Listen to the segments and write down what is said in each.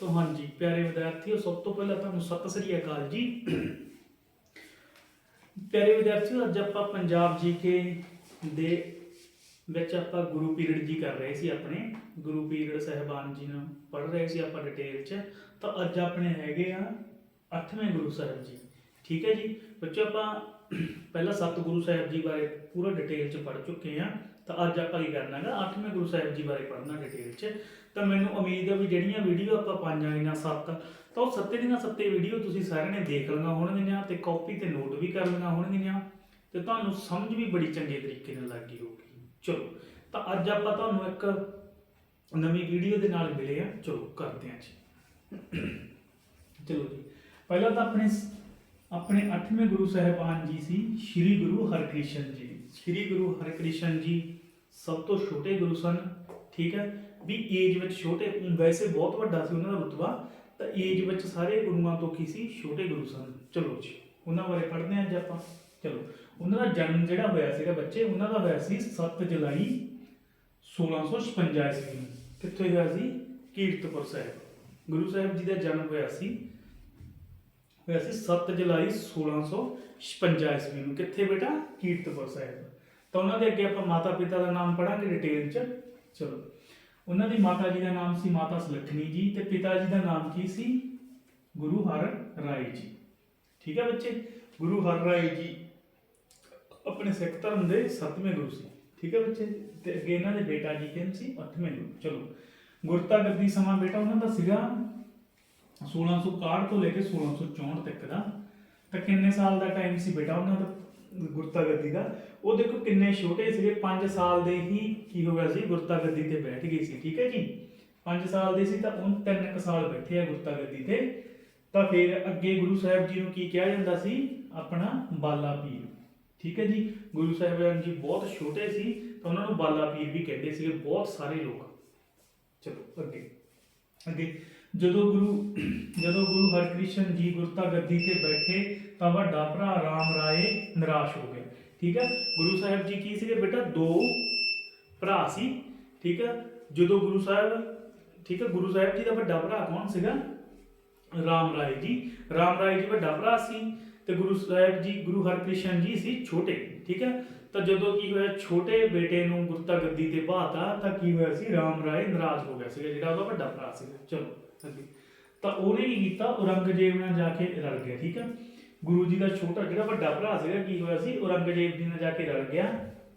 ਵਿਦਿਆਰਥੀਓ, ਸਭ ਤੋਂ ਪਹਿਲਾਂ ਤੁਹਾਨੂੰ ਸਤਿ ਸ੍ਰੀ ਅਕਾਲ ਜੀ। ਪਿਆਰੇ ਵਿਦਿਆਰਥੀਓ, ਅੱਜ ਆਪਾਂ ਪੰਜਾਬ ਜੀਕੇ ਦੇ ਵਿੱਚ ਆਪਾਂ ਗੁਰੂ ਪੀਰੀਅਡ ਜੀ ਕਰ ਰਹੇ ਸੀ ਆਪਣੇ। ਗੁਰੂ ਪੀਰੀਅਡ ਸਹਿਬਾਨ ਜੀ ਨੂੰ ਪੜ੍ਹ ਰਹੇ ਸੀ ਆਪਾਂ ਡਿਟੇਲ 'ਚ। ਤਾਂ ਅੱਜ ਆਪਣੇ ਹੈਗੇ ਆ 8ਵੇਂ ਗੁਰੂ ਸਾਹਿਬ ਜੀ। ਠੀਕ ਹੈ ਜੀ? ਬੱਚੋ, ਆਪਾਂ ਪਹਿਲਾਂ ਸੱਤ ਗੁਰੂ ਸਾਹਿਬ ਜੀ ਬਾਰੇ ਪੂਰਾ ਡਿਟੇਲ 'ਚ ਪੜ੍ਹ ਚੁੱਕੇ ਆ ਤਾਂ ਅੱਜ ਆਪਾਂ ਕੀ ਕਰਨਾਗਾ 8ਵੇਂ ਗੁਰੂ ਸਾਹਿਬ ਜੀ ਬਾਰੇ ਪੜ੍ਹਨਾ ਡਿਟੇਲ 'ਚ। ਤਾਂ ਮੈਨੂੰ ਉਮੀਦ ਹੈ ਵੀ ਜਿਹੜੀਆਂ ਵੀਡੀਓ ਆਪਾਂ ਪਾਈਆਂ ਗਈਆਂ ਸੱਤ, ਤਾਂ ਉਹ ਸੱਤੇ ਦੀਆਂ ਸੱਤੇ ਵੀਡੀਓ ਤੁਸੀਂ ਸਾਰਿਆਂ ਨੇ ਦੇਖ ਲਈਆਂ ਹੋਣਗੀਆਂ ਤੇ ਕਾਪੀ ਤੇ ਨੋਟ ਵੀ ਕਰ ਲਈਆਂ ਹੋਣਗੀਆਂ ਤੇ ਤੁਹਾਨੂੰ ਸਮਝ ਵੀ ਬੜੀ ਚੰਗੇ ਤਰੀਕੇ ਨਾਲ ਲੱਗੀ ਹੋਊਗੀ। ਚਲੋ, ਤਾਂ ਅੱਜ ਆਪਾਂ ਤੁਹਾਨੂੰ ਇੱਕ ਨਵੀਂ ਵੀਡੀਓ ਦੇ ਨਾਲ ਮਿਲੇ ਆ ਚਲੋ, ਕਰਦੇ ਹਾਂ ਜੀ। ਚਲੋ ਜੀ, ਪਹਿਲਾਂ ਤਾਂ ਆਪਣੇ ਆਪਣੇ 8ਵੇਂ ਗੁਰੂ ਸਾਹਿਬਾਨ ਜੀ ਸੀ, ਸ੍ਰੀ ਗੁਰੂ ਹਰਕ੍ਰਿਸ਼ਨ ਜੀ। ਸ੍ਰੀ ਗੁਰੂ ਹਰਕ੍ਰਿਸ਼ਨ ਜੀ ਸਭ ਤੋਂ ਛੋਟੇ ਗੁਰੂ ਸਨ, ਠੀਕ ਹੈ? ਵੀ ਏਜ ਵਿੱਚ ਛੋਟੇ ਵੈਸੇ ਬਹੁਤ ਵੱਡਾ ਸੀ ਉਹਨਾਂ ਦਾ ਰੁਤਬਾ, ਤਾਂ ਏਜ ਵਿੱਚ ਸਾਰੇ ਗੁਰੂਆਂ ਤੋਂ ਕੀ ਸੀ? ਛੋਟੇ ਗੁਰੂ ਸਨ। ਚਲੋ ਜੀ, ਉਹਨਾਂ ਬਾਰੇ ਪੜ੍ਹਦੇ ਹਾਂ ਅੱਜ ਆਪਾਂ। ਚਲੋ, ਉਹਨਾਂ ਦਾ ਜਨਮ ਜਿਹੜਾ ਹੋਇਆ ਸੀਗਾ ਬੱਚੇ, ਉਹਨਾਂ ਦਾ ਹੋਇਆ ਸੀ 7 ਜੁਲਾਈ 1656 ਈਸਵੀ ਨੂੰ। ਕਿੱਥੇ ਹੋਇਆ ਸੀ? ਕੀਰਤਪੁਰ ਸਾਹਿਬ। ਗੁਰੂ ਸਾਹਿਬ ਜੀ ਦਾ ਜਨਮ ਹੋਇਆ ਸੀ ਹੋਇਆ ਸੀ 7 ਜੁਲਾਈ 1656 ਈਸਵੀ ਨੂੰ ਕਿੱਥੇ ਬੇਟਾ? ਕੀਰਤਪੁਰ ਸਾਹਿਬ। ਤਾਂ ਉਹਨਾਂ ਦੇ ਅੱਗੇ ਆਪਾਂ ਮਾਤਾ ਪਿਤਾ ਦਾ ਨਾਮ ਪੜਾਂਗੇ ਡਿਟੇਲ ਚ। ਚਲੋ। ਉਹਨਾਂ ਦੀ ਮਾਤਾ ਜੀ ਦਾ ਨਾਮ ਸੀ ਮਾਤਾ ਸੁਲੱਖਣੀ ਜੀ ਤੇ ਪਿਤਾ ਜੀ ਦਾ ਨਾਮ ਕੀ ਸੀ? ਗੁਰੂ ਹਰ ਰਾਏ ਜੀ। ਠੀਕ ਹੈ ਬੱਚੇ? ਗੁਰੂ ਹਰ ਰਾਏ ਜੀ ਆਪਣੇ ਸਿੱਖ ਧਰਮ ਦੇ 7ਵੇਂ ਗੁਰੂ ਸੀ। ਠੀਕ ਹੈ ਬੱਚੇ? ਤੇ ਅੱਗੇ ਇਹਨਾਂ ਦੇ ਬੇਟਾ ਜੀ ਕਹਿੰਦੇ ਸੀ? 8ਵੇਂ ਗੁਰੂ। ਚਲੋ। ਗੁਰਤਾ ਗੱਦੀ ਸਮਾਂ ਬੇਟਾ ਉਹਨਾਂ ਦਾ ਸੀਗਾ 1661 ਤੋਂ ਲੈ ਕੇ 1664 ਤੱਕ ਦਾ। ਤਾਂ ਕਿੰਨੇ ਸਾਲ ਦਾ ਟਾਈਮ ਸੀ ਬੇਟਾ ਉਹਨਾਂ ਦਾ ਗੁਰਤਾ ਗੱਦੀ ਦਾ? ਉਹ ਦੇਖੋ ਕਿੰਨੇ ਛੋਟੇ ਸੀਗੇ 5 ਸਾਲ ਦੇ ਹੀ ਕੀ ਹੋ ਗਿਆ ਸੀ ਗੁਰਤਾ ਗੱਦੀ ਤੇ ਬੈਠ ਗਏ ਸੀ, ਠੀਕ ਹੈ ਜੀ? 5 ਸਾਲ ਦੇ ਸੀ ਤਾਂ ਉਹ 3 ਸਾਲ ਬੈਠੇ ਆ ਗੁਰਤਾ ਗੱਦੀ ਤੇ। ਤਾਂ ਫਿਰ ਅੱਗੇ ਗੁਰੂ ਸਾਹਿਬ ਜੀ ਨੂੰ ਕੀ ਕਿਹਾ ਜਾਂਦਾ ਸੀ? ਆਪਣਾ ਬਾਲਾ ਪੀਰ। ਠੀਕ ਹੈ ਜੀ? ਗੁਰੂ ਸਾਹਿਬਾਨ ਜੀ ਬਹੁਤ ਛੋਟੇ ਸੀ, ਤਾਂ ਉਹਨਾਂ ਨੂੰ ਬਾਲਾ ਪੀਰ ਵੀ ਕਹਿੰਦੇ ਸੀਗੇ, ਬਹੁਤ ਸਾਰੇ ਲੋਕ। ਚਲੋ ਅੱਗੇ। ਅੱਗੇ, ਜਦੋਂ ਗੁਰੂ ਜਦੋਂ ਗੁਰੂ ਹਰਿਕ੍ਰਿਸ਼ਨ ਜੀ ਗੁਰਤਾ ਗੱਦੀ ਤੇ ਬੈਠੇ, ਤਾਂ ਵੱਡਾ ਭਰਾ ਰਾਮ ਰਾਏ ਨਿਰਾਸ਼ ਹੋ ਗਏ, ਠੀਕ ਹੈ? ਗੁਰੂ ਸਾਹਿਬ ਜੀ ਕੀ ਸੀਗੇ ਬੇਟਾ? ਦੋ ਭਰਾ ਸੀ, ਠੀਕ ਹੈ? ਜਦੋਂ ਗੁਰੂ ਸਾਹਿਬ, ਠੀਕ ਹੈ? ਗੁਰੂ ਸਾਹਿਬ ਜੀ ਦਾ ਵੱਡਾ ਭਰਾ ਕੌਣ ਸੀਗਾ? ਰਾਮ ਰਾਏ ਜੀ। ਰਾਮ ਰਾਏ ਜੀ ਵੱਡਾ ਭਰਾ ਸੀ ਤੇ ਗੁਰੂ ਸਾਹਿਬ ਜੀ, ਗੁਰੂ ਹਰਕ੍ਰਿਸ਼ਨ ਜੀ ਸੀ ਛੋਟੇ, ਠੀਕ ਹੈ? ਤਾਂ ਜਦੋਂ ਕੀ ਹੋਇਆ, ਛੋਟੇ ਬੇਟੇ ਨੂੰ ਗੁਰਤਾ ਗੱਦੀ ਤੇ ਬਾਤਾ ਤਾਂ ਕੀ ਹੋਇਆ ਸੀ? ਰਾਮ ਰਾਏ ਨਾਰਾਜ਼ ਹੋ ਗਿਆ ਸੀਗਾ, ਜਿਹੜਾ ਉਹਦਾ ਵੱਡਾ ਭਰਾ ਸੀਗਾ। ਚਲੋ, ਅੱਗੇ। ਤਾਂ ਉਹਨੇ ਕੀ ਕੀਤਾ? ਔਰੰਗਜ਼ੇਬ ਨਾਲ ਜਾ ਕੇ ਰਲ ਗਿਆ, ਠੀਕ ਹੈ? ਗੁਰੂ ਜੀ ਦਾ ਛੋਟਾ, ਜਿਹੜਾ ਵੱਡਾ ਭਰਾ ਸੀਗਾ, ਕੀ ਹੋਇਆ ਸੀ? ਔਰੰਗਜ਼ੇਬ ਜੀ ਨਾਲ ਜਾ ਕੇ ਰਲ ਗਿਆ।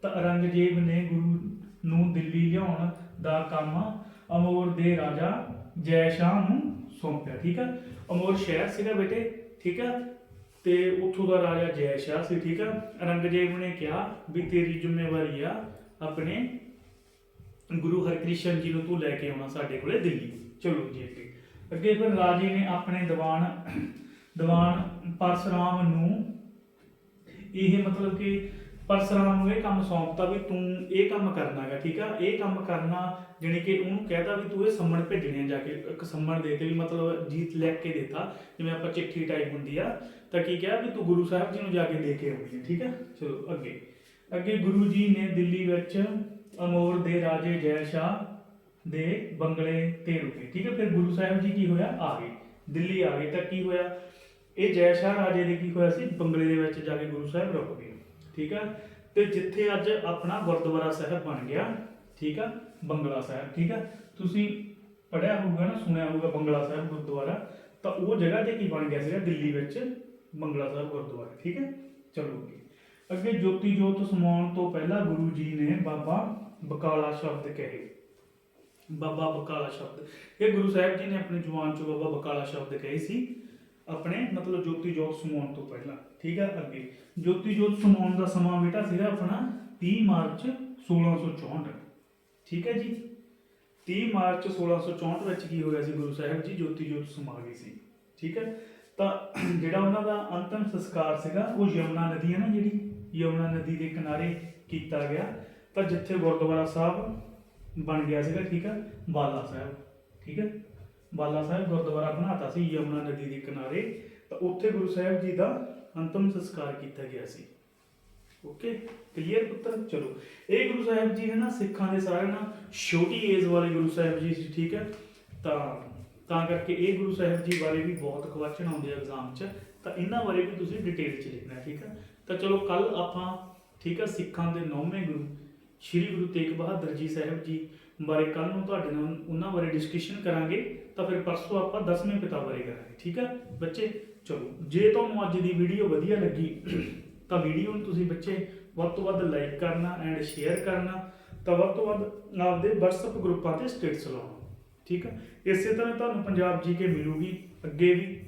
ਤਾਂ ਔਰੰਗਜ਼ੇਬ ਨੇ ਗੁਰੂ ਨੂੰ ਦਿੱਲੀ ਲਿਆਉਣ ਦਾ ਕੰਮ ਅਮੋਰ ਦੇ ਰਾਜਾ ਜੈ ਸ਼ਾਹ ਨੂੰ ਸੌਂਪਿਆ ਠੀਕ ਹੈ ਅਮੋਰ ਸ਼ਹਿਰ ਸੀਗਾ ਬੇਟੇ, ਠੀਕ ਹੈ ਤੇ ਉੱਥੋਂ ਦਾ ਰਾਜਾ ਜੈ ਸ਼ਾਹ ਸੀ, ਠੀਕ ਹੈ ਔਰੰਗਜ਼ੇਬ ਨੇ ਕਿਹਾ ਵੀ ਤੇਰੀ ਜ਼ਿੰਮੇਵਾਰੀ ਆ ਆਪਣੇ ਗੁਰੂ ਹਰਕ੍ਰਿਸ਼ਨ ਜੀ ਨੂੰ ਤੂੰ ਲੈ ਕੇ ਆਉਣਾ ਸਾਡੇ ਕੋਲੇ ਦਿੱਲੀ। ਚਲੋ ਜੀ ਅੱਗੇ। ਅੱਗੇ ਫਿਰ ਰਾਜੇ ਨੇ ਆਪਣੇ ਦੀਵਾਨ ਦੀਵਾਨ ਪਰਸਰਾਮ ਨੂੰ ਇਹ ਮਤਲਬ ਕਿ ਪਰਸਰਾਮ ਨੂੰ ਇਹ ਕੰਮ ਸੌਂਪਤਾ ਵੀ ਤੂੰ ਇਹ ਕੰਮ ਕਰਨਾ ਹੈਗਾ, ਠੀਕ ਆ? ਇਹ ਕੰਮ ਕਰਨਾ ਜਾਣੀ ਕਿ ਉਹਨੂੰ ਕਹਿਤਾ ਵੀ ਤੂੰ ਇਹ ਸੰਮਣ ਭੇਜਣੇ ਆ ਜਾ ਕੇ, ਇੱਕ ਸੰਮਣ ਦੇ ਵੀ ਮਤਲਬ ਜੀਤ ਲਿਖ ਕੇ ਦਿੱਤਾ, ਜਿਵੇਂ ਆਪਾਂ ਚਿੱਠੀ ਟਾਈਪ ਹੁੰਦੀ ਆ, ਤਾਂ ਕੀ ਕਿਹਾ ਵੀ ਤੂੰ ਗੁਰੂ ਸਾਹਿਬ ਜੀ ਨੂੰ ਜਾ ਕੇ ਦੇ ਕੇ ਆਉਣੀ ਹੈ ਠੀਕ ਆ? ਚਲੋ, ਅੱਗੇ। ਅੱਗੇ ਗੁਰੂ ਜੀ ਨੇ ਦਿੱਲੀ ਵਿੱਚ ਅਮੋਰ ਦੇ ਰਾਜੇ ਜੈ ਸ਼ਾਹ ਦੇ ਬੰਗਲੇ ਤੇ ਰੁਕੇ, ਠੀਕ ਹੈ ਫਿਰ ਗੁਰੂ ਸਾਹਿਬ ਜੀ ਕੀ ਹੋਇਆ? ਆ ਗਏ। ਦਿੱਲੀ ਆ ਗਏ, ਤਾਂ ਕੀ ਹੋਇਆ? ਇਹ ਜੈ ਸ਼ਾਹ ਰਾਜੇ ਦੇ ਕੀ ਹੋਇਆ ਸੀ? ਬੰਗਲੇ ਦੇ ਵਿੱਚ ਜਾ ਕੇ ਗੁਰੂ ਸਾਹਿਬ ਰੁਕ ਗਏ। ਠੀਕ ਆ? ਤੇ ਜਿੱਥੇ ਅੱਜ ਆਪਣਾ ਗੁਰਦੁਆਰਾ ਸਾਹਿਬ ਬਣ ਗਿਆ, ਠੀਕ ਆ? ਬੰਗਲਾ ਸਾਹਿਬ, ਠੀਕ ਆ? ਤੁਸੀਂ ਪੜਿਆ ਹੋਊਗਾ ਨਾ, ਸੁਣਿਆ ਹੋਊਗਾ ਬੰਗਲਾ ਸਾਹਿਬ ਗੁਰਦੁਆਰਾ, ਤਾਂ ਉਹ ਜਗ੍ਹਾ ਤੇ ਕੀ ਬਣ ਗਿਆ ਸੀਗਾ? ਦਿੱਲੀ ਵਿੱਚ ਬੰਗਲਾ ਸਾਹਿਬ ਗੁਰਦੁਆਰਾ, ਠੀਕ ਹੈ ਚਲੋ ਅੱਗੇ ਜੋਤੀ ਜੋਤ ਸਮਾਉਣ ਤੋਂ ਪਹਿਲਾਂ ਗੁਰੂ ਜੀ ਨੇ ਬਾਬਾ ਬਕਾਲਾ ਸ਼ਬਦ ਕਹੇ। ਬਾਬਾ ਬਕਾਲਾ ਸ਼ਬਦ। ਇਹ ਗੁਰੂ ਸਾਹਿਬ ਜੀ ਨੇ ਆਪਣੇ ਜਵਾਨ ਚੋਂ ਬਾਬਾ ਬਕਾਲਾ ਸ਼ਬਦ ਕਹੇ ਸੀ। ਆਪਣੇ ਮਤਲਬ ਜੋਤੀ ਜੋਤ ਸਮਾਉਣ ਤੋਂ ਪਹਿਲਾਂ, ਠੀਕ ਹੈ ਅੱਗੇ। ਜੋਤੀ ਜੋਤ ਸਮਾਉਣ ਦਾ ਸਮਾਂ ਬੇਟਾ ਸੀਗਾ ਆਪਣਾ 30 ਮਾਰਚ 1664 ਠੀਕ ਹੈ ਜੀ? 30 ਮਾਰਚ 1664 ਵਿੱਚ ਕੀ ਹੋਇਆ ਸੀ ਗੁਰੂ ਸਾਹਿਬ ਜੀ? ਜੋਤੀ ਜੋਤ ਸਮਾ ਗਏ ਸੀ, ਠੀਕ ਹੈ ਤਾਂ ਜਿਹੜਾ ਉਹਨਾਂ ਦਾ ਅੰਤਮ ਸੰਸਕਾਰ ਸੀਗਾ, ਉਹ ਯਮੁਨਾ ਨਦੀ ਹੈ ਨਾ ਜਿਹੜੀ? ਯਮੁਨਾ ਨਦੀ ਦੇ ਕਿਨਾਰੇ ਕੀਤਾ ਗਿਆ। ਤਾਂ ਜਿੱਥੇ ਗੁਰਦੁਆਰਾ ਸਾਹਿਬ ਬਣ ਗਿਆ ਸੀਗਾ, ਠੀਕ ਹੈ ਬਾਲਾ ਸਾਹਿਬ, ਠੀਕ ਹੈ ਬਾਲਾ ਸਾਹਿਬ ਗੁਰਦੁਆਰਾ ਬਣਾਤਾ ਸੀ ਯਮੁਨਾ ਨਦੀ ਦੇ ਕਿਨਾਰੇ, ਤਾਂ ਉੱਥੇ ਗੁਰੂ ਸਾਹਿਬ ਜੀ ਦਾ ਅੰਤਮ ਸੰਸਕਾਰ ਕੀਤਾ ਗਿਆ ਸੀ। ਓਕੇ ਕਲੀਅਰ ਪੁੱਤਰ? ਚਲੋ। ਇਹ ਗੁਰੂ ਸਾਹਿਬ ਜੀ ਹੈ ਨਾ, ਸਿੱਖਾਂ ਦੇ ਸਾਰੇ ਨਾ ਛੋਟੀ ਏਜ ਵਾਲੇ ਗੁਰੂ ਸਾਹਿਬ ਜੀ ਸੀ, ਠੀਕ ਹੈ? ਤਾਂ ਤਾਂ ਕਰਕੇ ਇਹ ਗੁਰੂ ਸਾਹਿਬ ਜੀ ਬਾਰੇ ਵੀ ਬਹੁਤ ਕੁਐਸਚਨ ਆਉਂਦੇ ਆ ਐਗਜ਼ਾਮ 'ਚ, ਤਾਂ ਇਹਨਾਂ ਬਾਰੇ ਵੀ ਤੁਸੀਂ ਡਿਟੇਲ 'ਚ ਲਿਖਣਾ, ਠੀਕ ਹੈ? ਤਾਂ ਚਲੋ ਕੱਲ ਆਪਾਂ, ਠੀਕ ਹੈ, ਸਿੱਖਾਂ ਦੇ ਨੌਵੇਂ ਗੁਰੂ ਸ਼੍ਰੀ ਗੁਰੂ ਤੇਗ ਬਹਾਦਰ ਜੀ ਸਾਹਿਬ ਜੀ ਬਾਰੇ ਕੱਲ ਨੂੰ ਤੁਹਾਡੇ ਨਾਲ ਉਹਨਾਂ ਬਾਰੇ ਡਿਸਕਸ਼ਨ ਕਰਾਂਗੇ, ਤਾਂ ਫਿਰ ਪਰਸੋਂ ਆਪਾਂ ਦਸਵੇਂ ਪਿਤਾ ਬਾਰੇ ਕਰਾਂਗੇ, ਠੀਕ ਆ? ਬੱਚੇ, ਚਲੋ, ਜੇ ਤੁਹਾਨੂੰ ਅੱਜ ਦੀ ਵੀਡੀਓ ਵਧੀਆ ਲੱਗੀ, ਤਾਂ ਵੀਡੀਓ ਨੂੰ ਤੁਸੀਂ ਬੱਚੇ ਵੱਧ ਤੋਂ ਵੱਧ ਲਾਈਕ ਕਰਨਾ ਐਂਡ ਸ਼ੇਅਰ ਕਰਨਾ, ਤਾਂ ਵੱਧ ਤੋਂ ਵੱਧ ਆਪਦੇ WhatsApp ਗਰੁੱਪਾਂ ਤੇ ਸਟੇਟਸ ਲਾਉਣਾ, ਠੀਕ ਆ? ਇਸੇ ਤਰ੍ਹਾਂ ਤੁਹਾਨੂੰ ਪੰਜਾਬ ਜੀਕੇ ਮਿਲੂਗੀ, ਅੱਗੇ ਵੀ,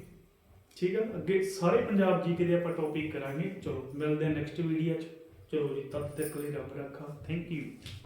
ਠੀਕ ਆ? ਅੱਗੇ ਸਾਰੇ ਪੰਜਾਬ ਜੀਕੇ ਦੇ ਆਪਾਂ ਟੌਪਿਕ ਕਰਾਂਗੇ, ਚਲੋ, ਮਿਲਦੇ ਹਾਂ ਨੈਕਸਟ ਵੀਡੀਓ 'ਚ। ਚਲੋ ਜੀ ਤਦ ਤੱਕ ਲਈ ਰੱਬ ਰੱਖਾ। Thank you